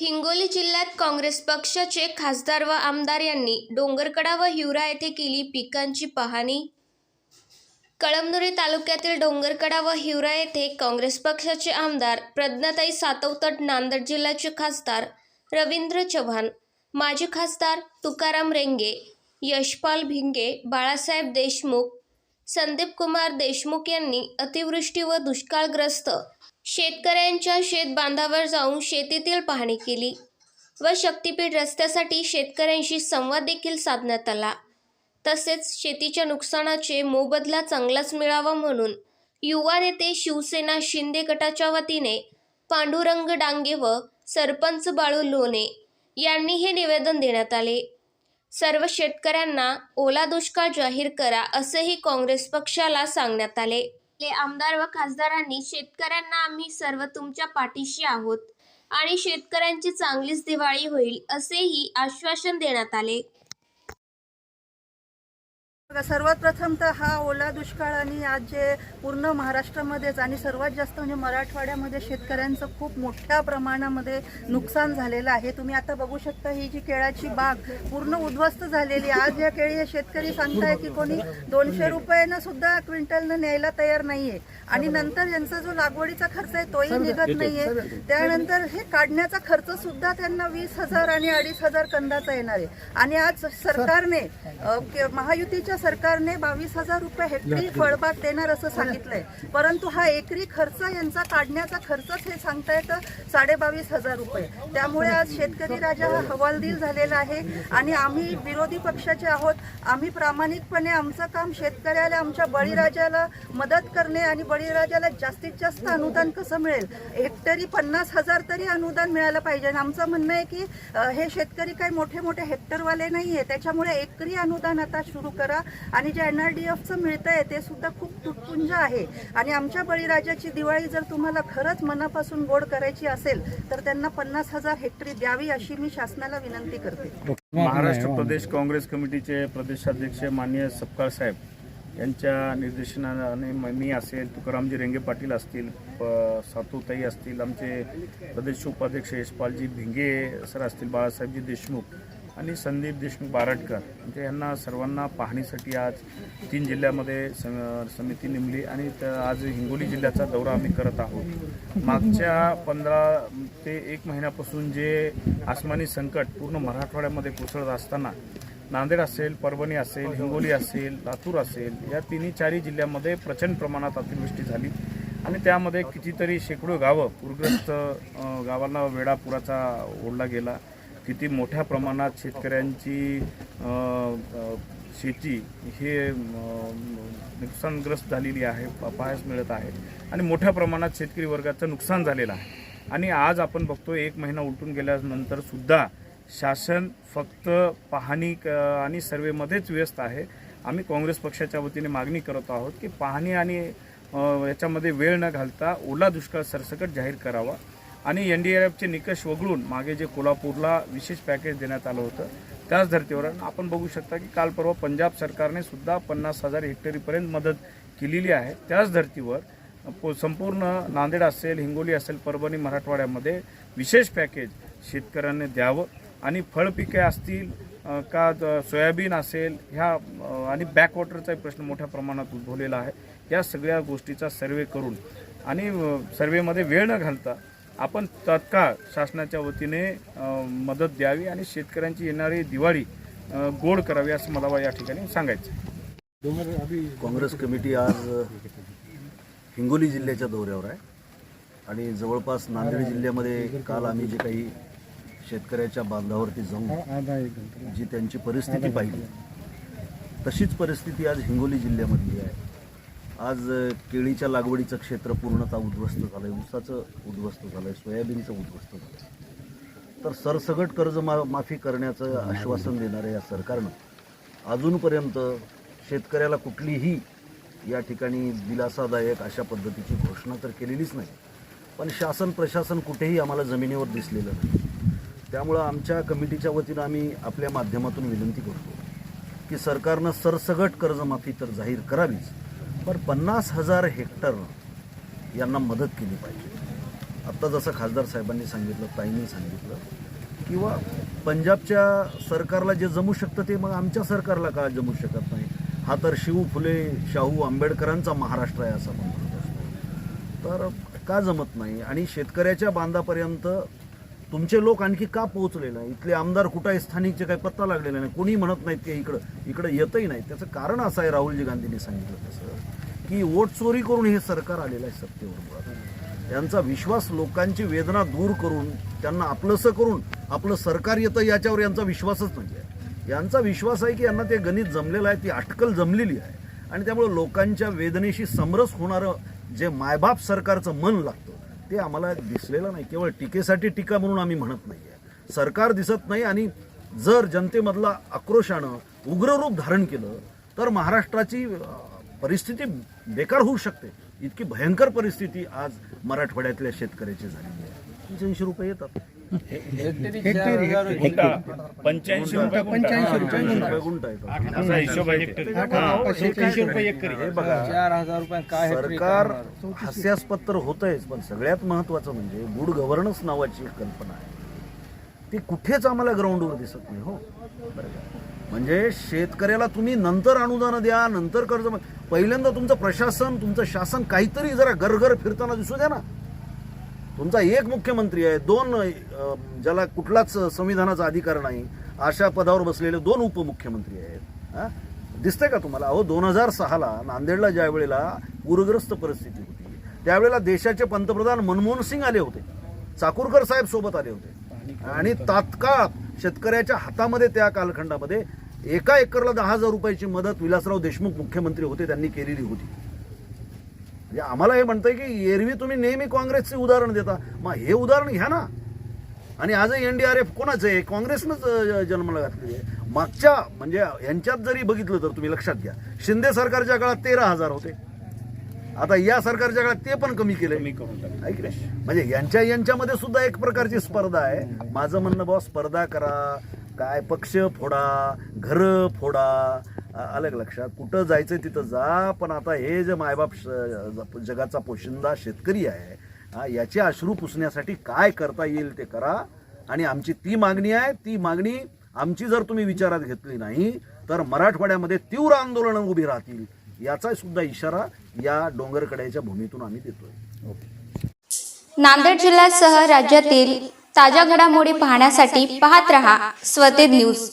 हिंगोली जिल्ह्यात काँग्रेस पक्षाचे खासदार व आमदार यांनी डोंगरकडा व हिवरा येथे केली पिकांची पाहणी. कळमनुरी तालुक्यातील डोंगरकडा व हिवरा येथे काँग्रेस पक्षाचे आमदार प्रज्ञाताई सातवतट नांदेड जिल्ह्याचे खासदार रवींद्र चव्हाण माजी खासदार तुकाराम रेंगे यशपाल भिंगे बाळासाहेब देशमुख संदीप कुमार देशमुख यांनी अतिवृष्टी व दुष्काळग्रस्त शेतकऱ्यांच्या शेतबांधावर जाऊन शेतीतील पाहणी केली व शक्तीपीठ रस्त्यासाठी शेतकऱ्यांशी संवाद देखील साधण्यात आला. तसेच शेतीच्या नुकसानाचे मोबदला चांगलाच मिळावा म्हणून युवा नेते शिवसेना शिंदे गटाच्या वतीने पांडुरंग डांगे व सरपंच बाळू लोणे यांनी हे निवेदन देण्यात आले. सर्व शेतकऱ्यांना ओला दुष्काळ जाहीर करा असेही काँग्रेस पक्षाला सांगण्यात आले. आपले आमदार व खासदारांनी शेतकऱ्यांना आम्ही सर्व तुमच्या पाठीशी आहोत आणि शेतकऱ्यांची चांगलीच दिवाळी होईल असेही आश्वासन देण्यात आले. सर्वात प्रथम तर हा ओला दुष्काळ आणि आज जे पूर्ण महाराष्ट्रामध्येच आणि सर्वात जास्त म्हणजे मराठवाड्यामध्ये शेतकऱ्यांचं खूप मोठ्या प्रमाणामध्ये नुकसान झालेलं आहे. तुम्ही आता बघू शकता ही जी केळाची बाग पूर्ण उद्ध्वस्त झालेली. आज या केळी हे शेतकरी सांगताय की कोणी दोनशे रुपयानं सुद्धा क्विंटलनं न्यायला तयार नाहीये. आणि नंतर यांचा जो लागवडीचा खर्च आहे तोही निघत नाहीये. त्यानंतर हे काढण्याचा खर्च सुद्धा त्यांना वीस हजार आणि अडीच हजार कंदाचा येणार आहे. आणि आज सरकारने महायुतीच्या सरकारने बावीस हजार रुपये हेक्टरी फळबाग देणार असं सांगितलंय. परंतु हा एकरी खर्च यांचा काढण्याचा खर्चच हे सांगता येतं साडेबावीस हजार रुपये. त्यामुळे आज शेतकरी राजा हा हवालदिल झालेला आहे आणि आम्ही विरोधी पक्षाचे आहोत. आम्ही प्रामाणिकपणे आमचं काम शेतकऱ्याला आमच्या बळीराजाला मदत करणे आणि बळीराजाला जास्तीत जास्त अनुदान कसं मिळेल? हेक्टरी पन्नास हजार तरी अनुदान मिळालं पाहिजे. आणि आमचं म्हणणं आहे की हे शेतकरी काही मोठे मोठे हेक्टरवाले नाही आहे त्याच्यामुळे एकरी अनुदान आता सुरू करा. आणि जे एन आर डी एफचं मिळतंय ते सुद्धा खूप तुटपुंज आहे. आणि आमच्या बळीराजाची दिवाळी जर तुम्हाला खरंच मनापासून गोड करायची असेल तर त्यांना पन्नास हजार हेक्टरी द्यावी अशी मी शासनाला विनंती करते. महाराष्ट्र प्रदेश काँग्रेस कमिटीचे प्रदेशाध्यक्ष माननीय सपकाळ साहेब यांच्या निर्देशनाने म- मी असेल तुकारामजी रेंगे पाटील असतील प- सातूताई असतील आमचे प्रदेश उपाध्यक्ष यशपालजी भिंगे सर असतील बाळासाहेबजी देशमुख आणि संदीप देशमुख बारटकर म्हणजे यांना सर्वांना पाहणीसाठी आज तीन जिल्ह्यामध्ये समिती नेमली आणि आज हिंगोली जिल्ह्याचा दौरा आम्ही करत आहोत. मागच्या पंधरा ते एक महिन्यापासून जे आसमानी संकट पूर्ण मराठवाड्यामध्ये कोसळत असताना नांदेड असेल परभणी असेल हिंगोली असेल लातूर असेल या तिन्ही चारही जिल्ह्यामध्ये प्रचंड प्रमाणात अतिवृष्टी झाली आणि त्यामध्ये कितीतरी शेकडो गावं पूरग्रस्त गावांना वेढा पुराचा ओढला गेला. किती मोठ्या प्रमाणात शेतकऱ्यांची शेती हे नुकसानग्रस्त झालेली आहे पाहायस मिळत आहे. आणि मोठ्या प्रमाणात शेतकरी वर्गाचं नुकसान झालेलं आहे. आणि आज आपण बघतो एक महिना उलटून गेल्यानंतर सुद्धा शासन फक्त पाहणी क- आणि सर्वेमध्येच व्यस्त आहे. आम्ही काँग्रेस पक्षाच्या वतीने मागणी करत आहोत की पाहणी आणि याच्यामध्ये वेळ न घालता ओला दुष्काळ सरसकट जाहीर करावा. आणि एन डी आर एफचे निकष वगळून मागे जे कोल्हापूरला विशेष पॅकेज देण्यात आलं होतं त्याच धर्तीवर आपण बघू शकता की काल परवा पंजाब सरकारने सुद्धा पन्नास हजार हेक्टरीपर्यंत मदत केलेली आहे. त्याच धर्तीवर पो- संपूर्ण नांदेड असेल हिंगोली असेल परभणी मराठवाड्यामध्ये विशेष पॅकेज शेतकऱ्यांनी द्यावं आणि फळपिके असतील का सोयाबीन असेल ह्या आणि बॅकवॉटरचा प्रश्न मोठ्या प्रमाणात उद्भवलेला आहे. या सगळ्या गोष्टीचा सर्वे करून आणि सर्वेमध्ये वेळ न घालता आपण तत्काळ शासनाच्या वतीने मदत द्यावी आणि शेतकऱ्यांची येणारी दिवाळी गोड करावी असं मला या ठिकाणी सांगायचं काँग्रेस कमिटी आज हिंगोली जिल्ह्याच्या दौऱ्यावर आहे. आणि जवळपास नांदेड जिल्ह्यामध्ये काल आम्ही जे काही शेतकऱ्याच्या बांधावरती जाऊन जी त्यांची परिस्थिती पाहिली तशीच परिस्थिती आज हिंगोली जिल्ह्यामधली आहे. आज केळीच्या लागवडीचं क्षेत्र पूर्णतः उद्ध्वस्त झालं आहे ऊसाचं उद्ध्वस्त झालं आहे सोयाबीनचं उद्ध्वस्त झालं आहे तर सरसगट कर्ज मा माफी करण्याचं आश्वासन देणाऱ्या या सरकारनं अजूनपर्यंत शेतकऱ्याला कुठलीही या ठिकाणी दिलासादायक अशा पद्धतीची घोषणा तर केलेलीच नाही. पण शासन प्रशासन कुठेही आम्हाला जमिनीवर दिसलेलं नाही. त्यामुळं आमच्या कमिटीच्या वतीनं आम्ही आपल्या माध्यमातून विनंती करतो की सरकारनं सरसगट कर्जमाफी तर जाहीर करावीच. पण पन्नास हजार हेक्टर यांना मदत केली पाहिजे. आत्ता जसं खासदार साहेबांनी सांगितलं ताईंनी सांगितलं किंवा पंजाबच्या सरकारला जे जमू शकतं ते मग आमच्या सरकारला का जमू शकत नाही? हा तर शिव फुले शाहू आंबेडकरांचा महाराष्ट्र आहे असं आपण म्हणत असतो. तर का जमत नाही? आणि शेतकऱ्याच्या बांधापर्यंत तुमचे लोक आणखी का पोहोचले नाही? इथले आमदार कुठं आहे? स्थानिकचे काही पत्ता लागलेला नाही. कोणी म्हणत नाहीत की इकडं इकडं येतही नाही. त्याचं कारण असं आहे राहुलजी गांधींनी सांगितलं तसं. की वोट चोरी करून हे सरकार आलेलं आहे सत्तेवर मुळात यांचा विश्वास लोकांची वेदना दूर करून त्यांना आपलंसं करून आपलं सरकार येतं याच्यावर यांचा विश्वासच नाही आहे यांचा विश्वास आहे की यांना ते गणित जमलेलं आहे ती अटकल जमलेली आहे. आणि त्यामुळे लोकांच्या वेदनेशी समरस होणारं जे मायबाप सरकारचं मन लागतं ते आम्हाला दिसलेलं नाही केवळ टीकेसाठी टीका म्हणून आम्ही म्हणत नाही आहे सरकार दिसत नाही आणि जर जनतेमधला आक्रोशानं उग्र रूप धारण केलं तर महाराष्ट्राची परिस्थिती बेकार होऊ शकते. इतकी भयंकर परिस्थिती आज मराठवाड्यातल्या शेतकऱ्याची झालेली आहे. ऐंशी रुपये येतात. पंच्याऐंशी रुपये पंच्याऐंशी रुपये गुंठा. येतात असा हिशोब आहे ते. हो, हे काय- हे बघा. चार हजार रुपये काय सरकार हास्यास्पद तर होतंयच पण सगळ्यात महत्वाचं म्हणजे गुड गव्हर्नन्स नावाची एक कल्पना आहे. ती कुठेच आम्हाला ग्राउंडवर दिसत नाही हो? म्हणजे शेतकऱ्याला तुम्ही नंतर अनुदान द्या नंतर कर्ज पहिल्यांदा तुमचं प्रशासन तुमचं शासन काहीतरी जरा गरगर फिरताना दिसू द्या ना. तुमचा एक मुख्यमंत्री आहे दोन ज्याला कुठलाच संविधानाचा अधिकार नाही अशा पदावर बसलेले दोन उपमुख्यमंत्री आहेत. हा? दिसतंय का तुम्हाला? अहो दोन हजार सहाला नांदेडला ज्या वेळेला पूरग्रस्त परिस्थिती होती त्यावेळेला देशाचे पंतप्रधान मनमोहन सिंग आले होते चाकूरकर साहेब सोबत आले होते. आणि तात्काळ शेतकऱ्याच्या हातामध्ये त्या कालखंडामध्ये एका एकरला दहा हजार रुपयाची मदत विलासराव देशमुख मुख्यमंत्री होते त्यांनी केलेली होती. म्हणजे आम्हाला हे म्हणतंय की एरवी तुम्ही नेहमी काँग्रेसचे उदाहरण देता. मग हे उदाहरण घ्या ना. आणि आजही एनडीआरएफ कोणाचं आहे? काँग्रेसनंच जन्माला घातलेली आहे. मागच्या म्हणजे यांच्यात जरी बघितलं तर तुम्ही लक्षात घ्या. शिंदे सरकारच्या काळात तेरा हजार होते. आता या सरकारच्या काळात ते पण कमी केले कमी करून नाही? म्हणजे यांच्या यांच्यामध्ये सुद्धा एक प्रकारची स्पर्धा आहे. माझं म्हणणं बॉस स्पर्धा करा. काय पक्ष फोडा घर फोडा. का लक्षात. कुठं जायचं तिथं जा पण आता हे जे मायबाप श- जगाचा पोशिंदा शेतकरी आहे हा, याचे अश्रू पुसण्यासाठी काय करता येईल ते करा. आणि आमची ती मागणी आहे ती मागणी आमची जर तुम्ही विचारात घेतली नाही तर मराठवाड्यामध्ये तीव्र आंदोलनं उभी राहतील याचा सुद्धा इशारा या डोंगरकड्याच्या भूमीतून आम्ही देतोय. नांदेड जिल्ह्यासह राज्यातील ताज्या घडामोडी पाहण्यासाठी पाहत रहा स्वतेज न्यूज.